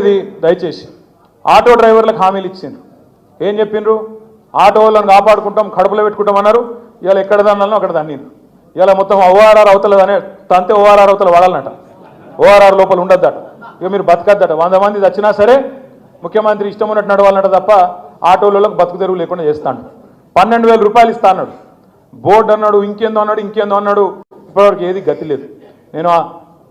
ఇది దయచేసి. ఆటో డ్రైవర్లకు హామీలు ఇచ్చిండ్రు. ఏం చెప్పిండ్రు ఆటో వాళ్ళని కాపాడుకుంటాం కడుపులో పెట్టుకుంటాం అన్నారు. ఇవాళ ఎక్కడ దన్నాలను అక్కడ దన్నిండ్రు. ఇవాళ మొత్తం ఓఆర్ఆర్ అవతల అనే తంతే ఓఆర్ఆర్ అవతల వాడాలన్నట. ఓఆర్ఆర్ లోపల ఉండద్దట. ఇక మీరు బతకద్దట. వంద మంది వచ్చినా సరే ముఖ్యమంత్రి ఇష్టం ఉన్నట్టు నడవాలన్నట తప్ప ఆటోలకు బతుకు తెరువు లేకుండా చేస్తాడు. పన్నెండు వేల రూపాయలు ఇస్తా అన్నాడు బోర్డు అన్నాడు ఇంకేందో అన్నాడు ఇంకేందో అన్నాడు. ఇప్పటివరకు ఏది గతి లేదు. నేను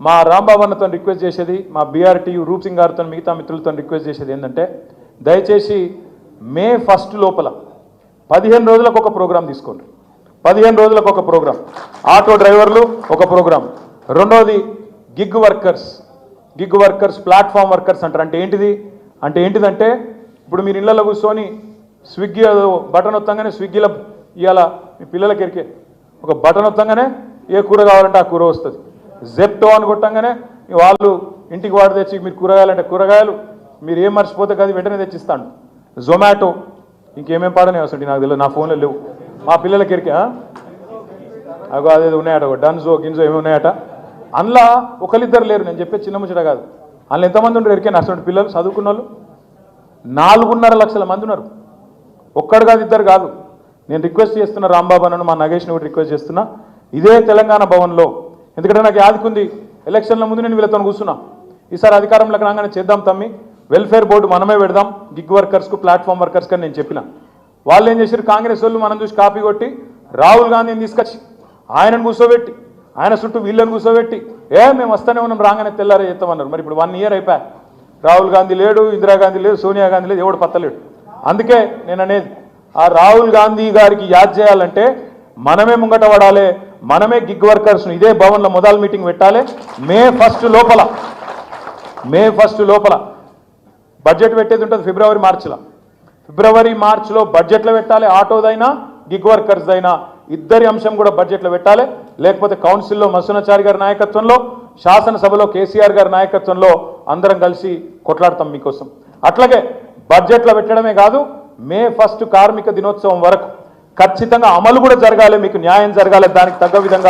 మా రాంబాబు అన్నతో రిక్వెస్ట్ చేసేది మా బీఆర్టీ రూప్ సింగ్ గారితో మిగతా మిత్రులతో రిక్వెస్ట్ చేసేది ఏంటంటే దయచేసి మే ఫస్ట్ లోపల పదిహేను రోజులకు ఒక ప్రోగ్రాం తీసుకోండి. పదిహేను రోజులకు ఒక ప్రోగ్రాం. ఆటో డ్రైవర్లు ఒక ప్రోగ్రాం. రెండోది gig workers. Gig workers platform workers అంటారు. అంటే ఏంటిది? అంటే ఏంటిదంటే ఇప్పుడు మీరు ఇళ్ళలో కూర్చొని స్విగ్గీ బటన్ వత్తంగానే స్విగ్గీలో ఇవాళ మీ పిల్లలకి ఎరికే. ఒక బటన్ వత్తంగానే ఏ కూర కావాలంటే ఆ కూర వస్తుంది. జెప్టో అని కొట్టంగానే వాళ్ళు ఇంటికి వాడు తెచ్చి మీరు కూరగాయలు అంటే కూరగాయలు మీరు ఏం మర్చిపోతే కదా వెంటనే తెచ్చిస్తాను జొమాటో ఇంకేమేం పాడనే వస్తుంది నాకు తెలియదు నా ఫోన్లో లేవు. మా పిల్లలకి ఎరికే అగో అదేదో ఉన్నాయట ఒక డన్జో గింజో ఏమి ఉన్నాయట? అందులో ఒకరిద్దరు లేరు నేను చెప్పే చిన్న ముచ్చట కాదు. అందులో ఎంతమంది ఉండరు ఎరికే? అటువంటి పిల్లలు చదువుకున్న వాళ్ళు నాలుగున్నర లక్షల మంది ఉన్నారు. ఒక్కడు కాదు ఇద్దరు కాదు. నేను రిక్వెస్ట్ చేస్తున్న రాంబాబు అన్నను మా నగేష్ని కూడా రిక్వెస్ట్ చేస్తున్నా. ఇదే తెలంగాణ భవన్లో ఎందుకంటే నాకు యాదుకుంది ఎలక్షన్ల ముందు నేను వీళ్ళతో కూర్చున్నా. ఈసారి అధికారంలోకి రాగానే చేద్దాం తమ్మి. వెల్ఫేర్ బోర్డు మనమే పెడదాం. గిగ్ వర్కర్స్కు ప్లాట్ఫామ్ వర్కర్స్కి అని నేను చెప్పిన. వాళ్ళు ఏం చేశారు కాంగ్రెస్ వాళ్ళు మనం చూసి కాపీ కొట్టి రాహుల్ గాంధీని తీసుకొచ్చి ఆయనను కూర్చోబెట్టి ఆయన చుట్టూ వీళ్ళని కూర్చోబెట్టి ఏ మేము వస్తూనే ఉన్నాం రాగానే తెల్లారే చేస్తామన్నారు. మరి ఇప్పుడు వన్ ఇయర్ అయిపోయా. రాహుల్ గాంధీ లేడు ఇందిరాగాంధీ లేదు సోనియా గాంధీ లేదు ఎవడు పత్తలేడు. అందుకే నేను అనేది ఆ రాహుల్ గాంధీ గారికి యాద్ చేయాలంటే మనమే ముంగట పడాలి. మనమే గిగ్ వర్కర్స్ ఇదే భవన్లో మొదలు మీటింగ్ పెట్టాలి. మే ఫస్ట్ లోపల. మే ఫస్ట్ లోపల. బడ్జెట్ పెట్టేది ఉంటుంది ఫిబ్రవరి మార్చిలో. ఫిబ్రవరి మార్చిలో బడ్జెట్లో పెట్టాలి. ఆటోదైనా గిగ్ వర్కర్స్దైనా ఇద్దరి అంశం కూడా బడ్జెట్లో పెట్టాలి. లేకపోతే కౌన్సిల్లో మసునాచారి గారి నాయకత్వంలో శాసనసభలో కేసీఆర్ గారి నాయకత్వంలో అందరం కలిసి కొట్లాడతాం మీకోసం. అట్లాగే బడ్జెట్లో పెట్టడమే కాదు మే ఫస్ట్ కార్మిక దినోత్సవం వరకు. ఖచ్చితంగా అమలు కూడా జరగాలి మీకు న్యాయం జరగాలి దానికి తగ్గ విధంగా